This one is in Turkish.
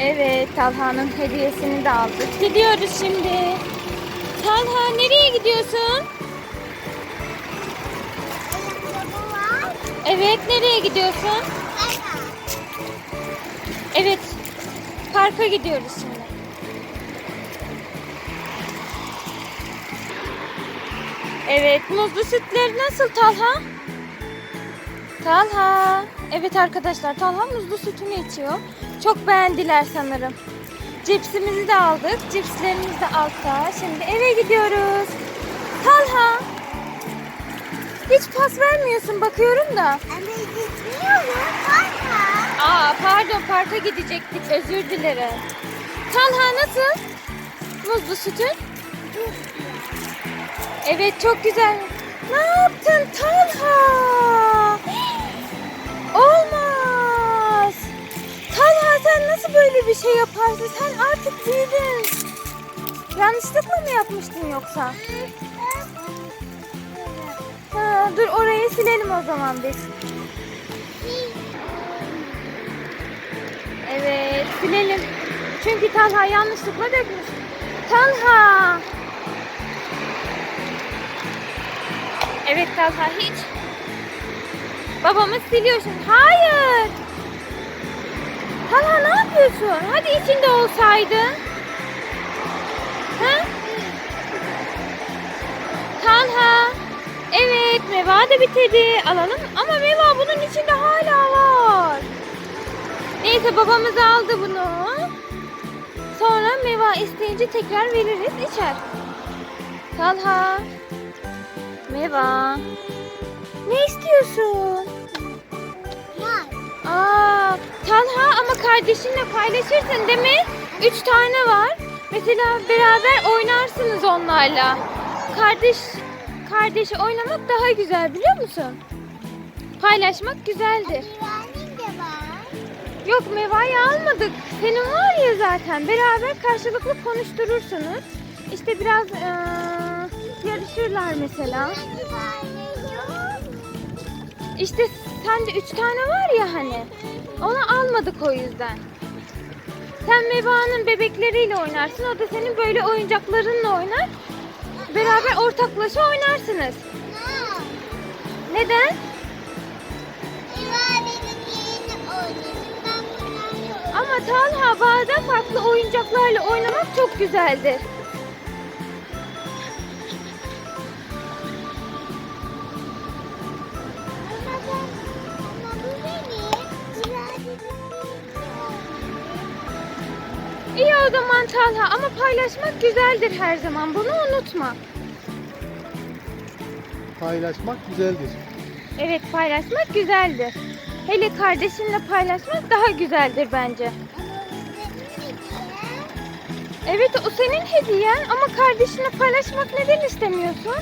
Evet, Talha'nın hediyesini de aldık. Gidiyoruz şimdi. Talha nereye gidiyorsun? Evet, nereye gidiyorsun? Evet, parka gidiyoruz şimdi. Evet, muzlu sütleri nasıl Talha? Talha. Evet arkadaşlar, Talha muzlu sütünü içiyor. Çok beğendiler sanırım. Cipsimizi de aldık. Cipslerimiz de altta. Şimdi eve gidiyoruz. Talha. Hiç pas vermiyorsun bakıyorum da. Ama gitmiyor mu? Kanka. Aa pardon parka gidecektik özür dilerim. Talha nasıl? Muzlu sütün? Evet çok güzel. Ne yaptın Talha? Olmaz. Talha sen nasıl böyle bir şey yaparsın? Sen artık büyüdün. Yanlışlıkla mı yapmıştın yoksa? Ha, dur orayı silelim o zaman biz. Evet, silelim. Çünkü Talha yanlışlıkla dökmüş. Talha! Evet Talha hiç. Babamız siliyor şimdi. Hayır! Talha ne yapıyorsun? Hadi içinde olsaydın. Ha? Talha. Evet, meva da bitirdi. Alalım ama meva bunun içinde hala var. Neyse babamız aldı bunu. Sonra meva isteyince tekrar veririz içer. Talha. Meva. Ne istiyorsun? Kardeşinle paylaşırsın değil mi? Üç tane var. Mesela beraber oynarsınız onlarla. Kardeş kardeşi oynamak daha güzel biliyor musun? Paylaşmak güzeldir. Yok mevayı almadık. Senin var ya zaten. Beraber karşılıklı konuşturursunuz. İşte biraz eee, yarışırlar mesela. İşte sende üç tane var ya hani. Almadık o yüzden. Sen Meva'nın bebekleriyle oynarsın. O da senin böyle oyuncaklarınla oynar. Beraber ortaklaşa oynarsınız. Ne? Neden? Ama Talha bazen farklı oyuncaklarla oynamak çok güzeldir. İyi o zaman Talha ama paylaşmak güzeldir her zaman. Bunu unutma. Paylaşmak güzeldir. Evet paylaşmak güzeldir. Hele kardeşinle paylaşmak daha güzeldir bence. Evet o senin hediyen ama kardeşinle paylaşmak neden istemiyorsun?